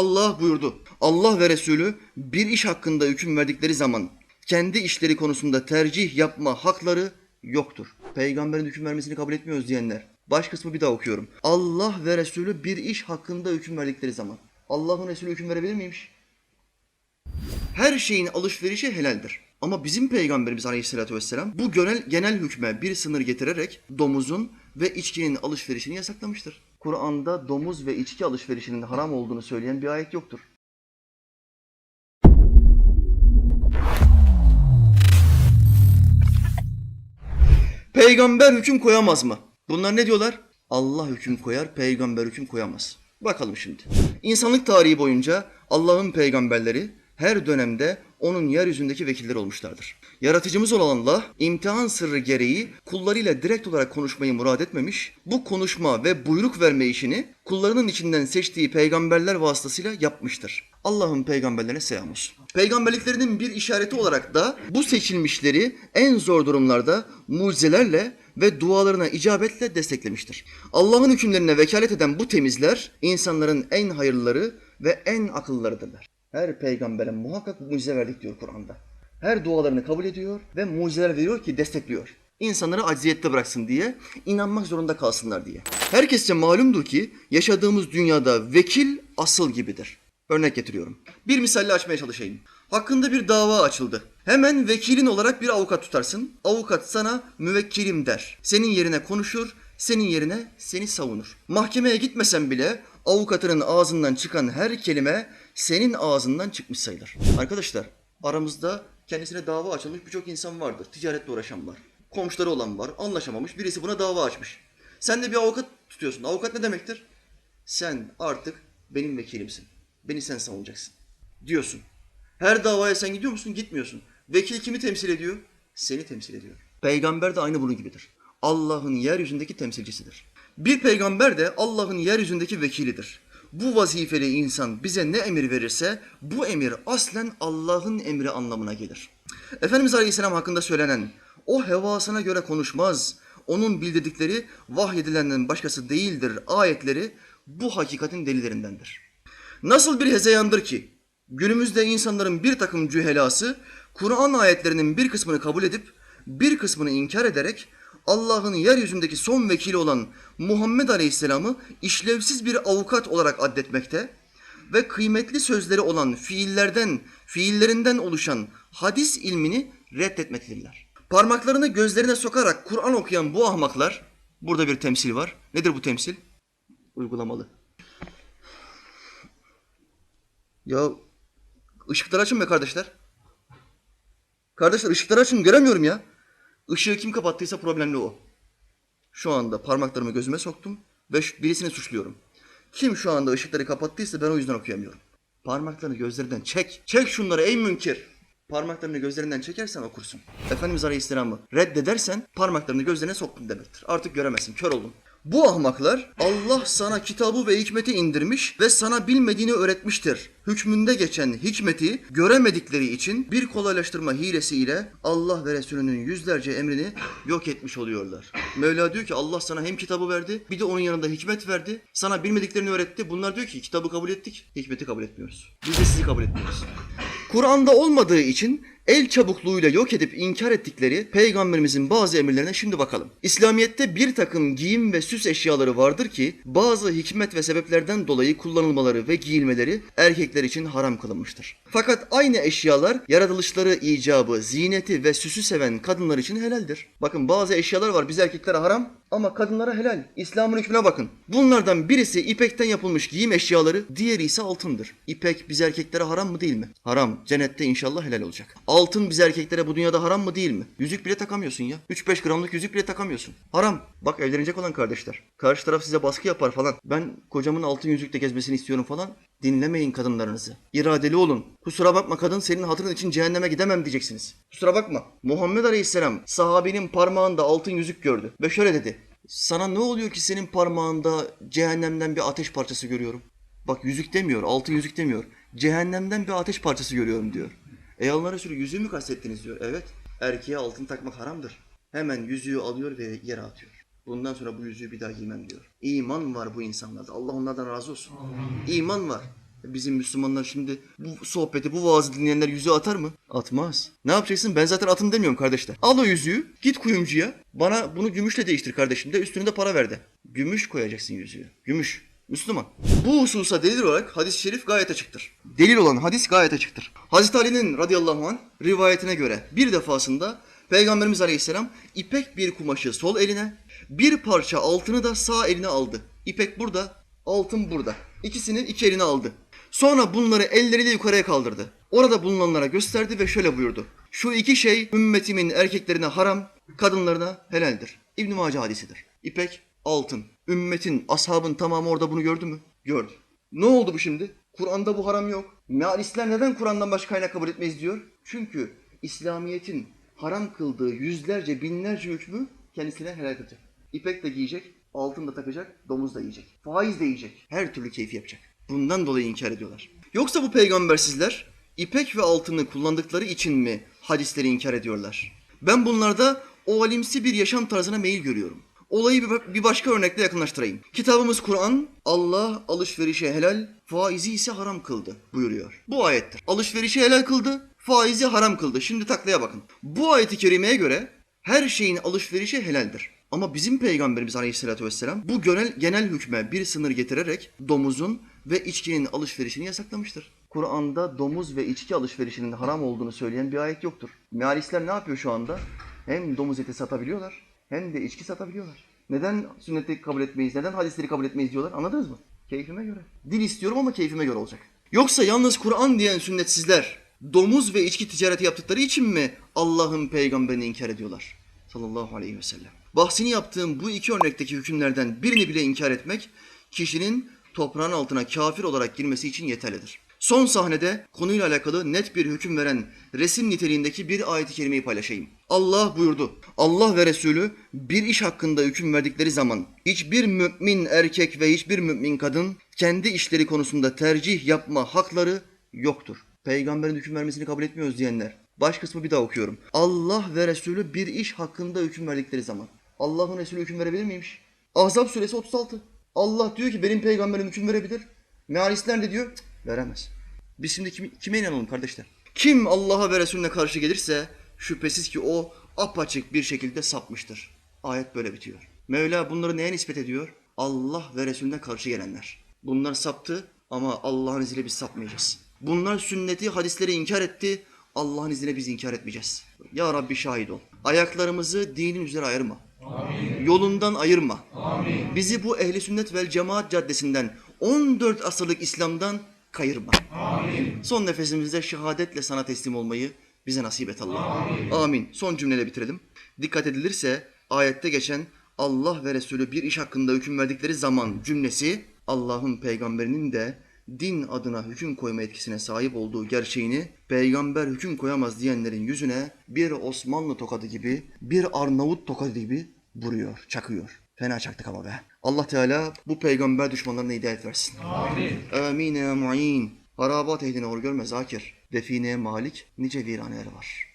Allah buyurdu. Allah ve Resulü bir iş hakkında hüküm verdikleri zaman kendi işleri konusunda tercih yapma hakları yoktur. Peygamberin hüküm vermesini kabul etmiyoruz diyenler. Baş kısmı bir daha okuyorum. Allah ve Resulü bir iş hakkında hüküm verdikleri zaman. Allah'ın Resulü hüküm verebilir miymiş? Her şeyin alışverişi helaldir. Ama bizim peygamberimiz aleyhissalatü vesselam bu genel, genel hükme bir sınır getirerek domuzun ve içkinin alışverişini yasaklamıştır. Kur'an'da domuz ve içki alışverişinin haram olduğunu söyleyen bir ayet yoktur. Peygamber hüküm koyamaz mı? Bunlar ne diyorlar? Allah hüküm koyar, peygamber hüküm koyamaz. Bakalım şimdi. İnsanlık tarihi boyunca Allah'ın peygamberleri her dönemde onun yeryüzündeki vekilleri olmuşlardır. Yaratıcımız olan Allah imtihan sırrı gereği kullarıyla direkt olarak konuşmayı murad etmemiş, bu konuşma ve buyruk verme işini kullarının içinden seçtiği peygamberler vasıtasıyla yapmıştır. Allah'ın peygamberlerine selam olsun. Peygamberliklerinin bir işareti olarak da bu seçilmişleri en zor durumlarda mucizelerle ve dualarına icabetle desteklemiştir. Allah'ın hükümlerine vekalet eden bu temizler insanların en hayırlıları ve en akıllılarıdırlar. Her peygambere muhakkak mucize verdik diyor Kur'an'da. Her dualarını kabul ediyor ve mucizeler veriyor ki destekliyor. İnsanları acziyette bıraksın diye, inanmak zorunda kalsınlar diye. Herkesçe malumdur ki yaşadığımız dünyada vekil asıl gibidir. Örnek getiriyorum. Bir misalle açmaya çalışayım. Hakkında bir dava açıldı. Hemen vekilin olarak bir avukat tutarsın. Avukat sana müvekkilim der. Senin yerine konuşur, senin yerine seni savunur. Mahkemeye gitmesen bile avukatının ağzından çıkan her kelime senin ağzından çıkmış sayılır. Arkadaşlar aramızda kendisine dava açılmış birçok insan vardır. Ticaretle uğraşan var. Komşuları olan var. Anlaşamamış. Birisi buna dava açmış. Sen de bir avukat tutuyorsun. Avukat ne demektir? Sen artık benim vekilimsin. Beni sen savunacaksın. Diyorsun. Her davaya sen gidiyor musun? Gitmiyorsun. Vekil kimi temsil ediyor? Seni temsil ediyor. Peygamber de aynı bunun gibidir. Allah'ın yeryüzündeki temsilcisidir. Bir peygamber de Allah'ın yeryüzündeki vekilidir. Bu vazifeli insan bize ne emir verirse bu emir aslen Allah'ın emri anlamına gelir. Efendimiz Aleyhisselam hakkında söylenen o hevasına göre konuşmaz, onun bildirdikleri vahyedilenden başkası değildir ayetleri bu hakikatin delillerindendir. Nasıl bir hezeyandır ki günümüzde insanların bir takım cühelası Kur'an ayetlerinin bir kısmını kabul edip bir kısmını inkar ederek Allah'ın yeryüzündeki son vekili olan Muhammed Aleyhisselam'ı işlevsiz bir avukat olarak addetmekte ve kıymetli sözleri olan fiillerden, fiillerinden oluşan hadis ilmini reddetmektedirler. Parmaklarını gözlerine sokarak Kur'an okuyan bu ahmaklar, burada bir temsil var. Nedir bu temsil? Uygulamalı. Ya ışıkları açın be kardeşler. Kardeşler ışıkları açın göremiyorum ya. Işığı kim kapattıysa problemli o. Şu anda parmaklarımı gözüme soktum ve birisini suçluyorum. Kim şu anda ışıkları kapattıysa ben o yüzden okuyamıyorum. Parmaklarını gözlerinden çek. Çek şunları ey münkir. Parmaklarını gözlerinden çekersen okursun. Efendimiz Aleyhisselam'ı reddedersen parmaklarını gözlerine soktun demektir. Artık göremezsin, kör oldun. Bu ahmaklar Allah sana kitabı ve hikmeti indirmiş ve sana bilmediğini öğretmiştir. Hükmünde geçen hikmeti göremedikleri için bir kolaylaştırma hilesiyle Allah ve Resulünün yüzlerce emrini yok etmiş oluyorlar. Mevla diyor ki Allah sana hem kitabı verdi bir de onun yanında hikmet verdi. Sana bilmediklerini öğretti. Bunlar diyor ki kitabı kabul ettik, hikmeti kabul etmiyoruz. Biz de sizi kabul etmiyoruz. Kur'an'da olmadığı için el çabukluğuyla yok edip inkar ettikleri peygamberimizin bazı emirlerine şimdi bakalım. İslamiyet'te bir takım giyim ve süs eşyaları vardır ki bazı hikmet ve sebeplerden dolayı kullanılmaları ve giyilmeleri erkekler için haram kılınmıştır. Fakat aynı eşyalar yaratılışları icabı, zineti ve süsü seven kadınlar için helaldir. Bakın bazı eşyalar var biz erkeklere haram ama kadınlara helal. İslam'ın hükmüne bakın. Bunlardan birisi ipekten yapılmış giyim eşyaları, diğeri ise altındır. İpek biz erkeklere haram mı değil mi? Haram. Cennette inşallah helal olacak. Altın biz erkeklere bu dünyada haram mı değil mi? Yüzük bile takamıyorsun ya. 3-5 gramlık yüzük bile takamıyorsun. Haram. Bak evlenecek olan kardeşler. Karşı taraf size baskı yapar falan. Ben kocamın altın yüzükle gezmesini istiyorum falan. Dinlemeyin kadınlarınızı. İradeli olun. Kusura bakma kadın senin hatırın için cehenneme gidemem diyeceksiniz. Kusura bakma. Muhammed Aleyhisselam sahabinin parmağında altın yüzük gördü. Ve şöyle dedi. Sana ne oluyor ki senin parmağında cehennemden bir ateş parçası görüyorum? Bak yüzük demiyor, altın yüzük demiyor. Cehennemden bir ateş parçası görüyorum diyor. Ey Allah Resulü yüzüğü mü kastettiniz diyor. Evet. Erkeğe altın takmak haramdır. Hemen yüzüğü alıyor ve yere atıyor. Bundan sonra bu yüzüğü bir daha giymem diyor. İman var bu insanlarda. Allah onlardan razı olsun. İman var. Bizim Müslümanlar şimdi bu sohbeti, bu vaazı dinleyenler yüzüğü atar mı? Atmaz. Ne yapacaksın? Ben zaten atın demiyorum kardeşler. Al o yüzüğü, git kuyumcuya. Bana bunu gümüşle değiştir kardeşim de üstüne de para ver de. Gümüş koyacaksın yüzüğü. Gümüş. Müslüman. Bu hususa delil olarak hadis-i şerif gayet açıktır. Delil olan hadis gayet açıktır. Hazreti Ali'nin radıyallahu anh rivayetine göre bir defasında Peygamberimiz aleyhisselam ipek bir kumaşı sol eline, bir parça altını da sağ eline aldı. İpek burada, altın burada. İkisini iki eline aldı. Sonra bunları elleriyle yukarıya kaldırdı. Orada bulunanlara gösterdi ve şöyle buyurdu. Şu iki şey ümmetimin erkeklerine haram, kadınlarına helaldir. İbn-i Mace hadisidir. İpek, altın. Ümmetin, ashabın tamamı orada bunu gördü mü? Gördü. Ne oldu bu şimdi? Kur'an'da bu haram yok. Mealistler neden Kur'an'dan başka kaynak kabul etmeyiz diyor? Çünkü İslamiyet'in haram kıldığı yüzlerce binlerce hükmü kendisine helal kılacak. İpek de giyecek, altın da takacak, domuz da yiyecek. Faiz de yiyecek. Her türlü keyfi yapacak. Bundan dolayı inkar ediyorlar. Yoksa bu peygambersizler ipek ve altını kullandıkları için mi hadisleri inkar ediyorlar? Ben bunlarda o alimsi bir yaşam tarzına meyil görüyorum. Olayı bir, başka örnekle yakınlaştırayım. Kitabımız Kur'an, Allah alışverişe helal, faizi ise haram kıldı buyuruyor. Bu ayettir. Alışverişi helal kıldı, faizi haram kıldı. Şimdi taklaya bakın. Bu ayeti kerimeye göre her şeyin alışverişi helaldir. Ama bizim peygamberimiz aleyhissalatü vesselam bu genel, genel hükme bir sınır getirerek domuzun ve içkinin alışverişini yasaklamıştır. Kur'an'da domuz ve içki alışverişinin haram olduğunu söyleyen bir ayet yoktur. Mealistler ne yapıyor şu anda? Hem domuz eti satabiliyorlar hem de içki satabiliyorlar. Neden sünneti kabul etmeyiz, neden hadisleri kabul etmeyiz diyorlar anladınız mı? Keyfime göre. Dil istiyorum ama keyfime göre olacak. Yoksa yalnız Kur'an diyen sünnetsizler domuz ve içki ticareti yaptıkları için mi Allah'ın peygamberini inkar ediyorlar? Sallallahu aleyhi ve sellem. Bahsini yaptığım bu iki örnekteki hükümlerden birini bile inkar etmek kişinin toprağın altına kafir olarak girmesi için yeterlidir. Son sahnede konuyla alakalı net bir hüküm veren resim niteliğindeki bir ayet-i kerimeyi paylaşayım. Allah buyurdu. Allah ve Resulü bir iş hakkında hüküm verdikleri zaman hiçbir mümin erkek ve hiçbir mümin kadın kendi işleri konusunda tercih yapma hakları yoktur. Peygamberin hüküm vermesini kabul etmiyoruz diyenler. Baş kısmı bir daha okuyorum. Allah ve Resulü bir iş hakkında hüküm verdikleri zaman. Allah'ın Resulü hüküm verebilir miymiş? Ahzab suresi 36. Allah diyor ki benim peygamberim hüküm verebilir. Mealistler de diyor "Cık, veremez. Biz şimdi kime, kime inanalım kardeşler? Kim Allah'a ve Resulüne karşı gelirse şüphesiz ki o apaçık bir şekilde sapmıştır. Ayet böyle bitiyor. Mevla bunları neye nispet ediyor? Allah ve Resulüne karşı gelenler. Bunlar saptı ama Allah'ın izniyle biz sapmayacağız. Bunlar sünneti, hadisleri inkar etti. Allah'ın izniyle biz inkar etmeyeceğiz. Ya Rabbi şahit ol. Ayaklarımızı dinin üzere ayırma. Yolundan ayırma. Bizi bu ehli sünnet vel cemaat caddesinden 14 asırlık İslam'dan kayırma. Son nefesimizde şehadetle sana teslim olmayı bize nasip et Allah. Amin. Son cümleyle bitirelim. Dikkat edilirse ayette geçen Allah ve Resulü bir iş hakkında hüküm verdikleri zaman cümlesi Allah'ın peygamberinin de din adına hüküm koyma etkisine sahip olduğu gerçeğini peygamber hüküm koyamaz diyenlerin yüzüne bir Osmanlı tokadı gibi, bir Arnavut tokadı gibi vuruyor, çakıyor. Fena çaktık ama be. Allah Teala bu peygamber düşmanlarına hidayet versin. Amin. Amin ya mu'in. Harabat ehline hor görme zakir. Define malik nice viraneleri var.